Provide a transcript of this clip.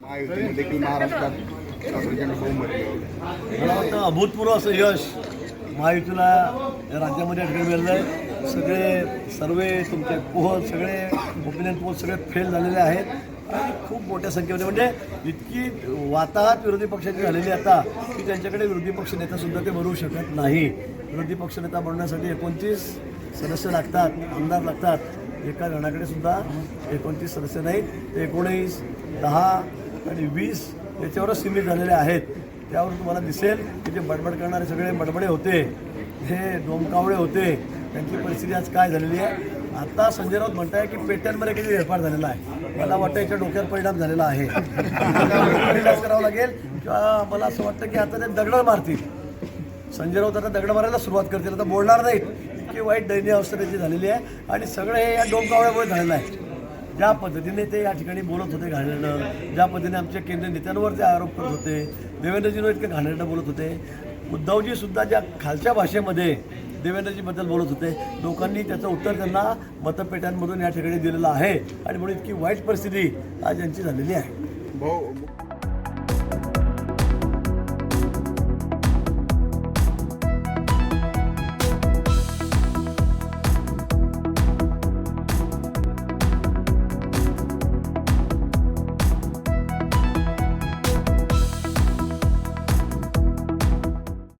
महाराष्ट्रात बहुमत मला वाटतं अभूतपूर्व असं यश महायुतीला या राज्यामध्ये ठिकाणी मिळालं आहे सगळे सर्वे तुमचे पोहल सगळे ओपिनियन पोल सगळे फेल झालेले आहेत. आणि खूप मोठ्या संख्येमध्ये म्हणजे इतकी वाताहत विरोधी पक्षाची झालेली आता की त्यांच्याकडे विरोधी पक्ष नेतासुद्धा ते बनवू शकत नाही. विरोधी पक्ष नेता बनवण्यासाठी एकोणतीस सदस्य लागतात आमदार लागतात. एका जणाकडे सुद्धा एकोणतीस सदस्य नाहीत. ते एकोणीस दहा आणि वीस याच्यावरच सीमित झालेले आहेत. त्यावर तुम्हाला दिसेल की जे बडबड करणारे सगळे बडबडे होते हे डोमकावळे होते. त्यांची परिस्थिती आज काय झालेली आहे? आता संजय राऊत म्हणताय की पेट्यांमध्ये किती वेळपार झालेला आहे. मला वाटतं याच्या डोक्यावर परिणाम झालेला आहे. परिणाम करावा लागेल किंवा मला असं वाटतं की आता ते दगड मारतील. संजय राऊत आता दगड मारायला सुरुवात करतील. आता बोलणार नाहीत. इतकी वाईट दयनीय अवस्था त्याची झालेली आहे. आणि सगळं हे या डोमकावळ्यामुळे झालेलं आहे. ज्या पद्धतीने ते या ठिकाणी बोलत होते घाणेरडं ज्या पद्धतीने आमच्या केंद्रीय नेत्यांवर ते आरोप करत होते देवेंद्रजींवर इतके घाणेरडं बोलत होते. उद्धवजी सुद्धा ज्या खालच्या भाषेमध्ये देवेंद्रजीबद्दल बोलत होते लोकांनी त्याचं उत्तर त्यांना मतपेट्यांमधून या ठिकाणी दिलेलं आहे आणि म्हणून इतकी वाईट परिस्थिती आज यांची झालेली आहे. भाऊ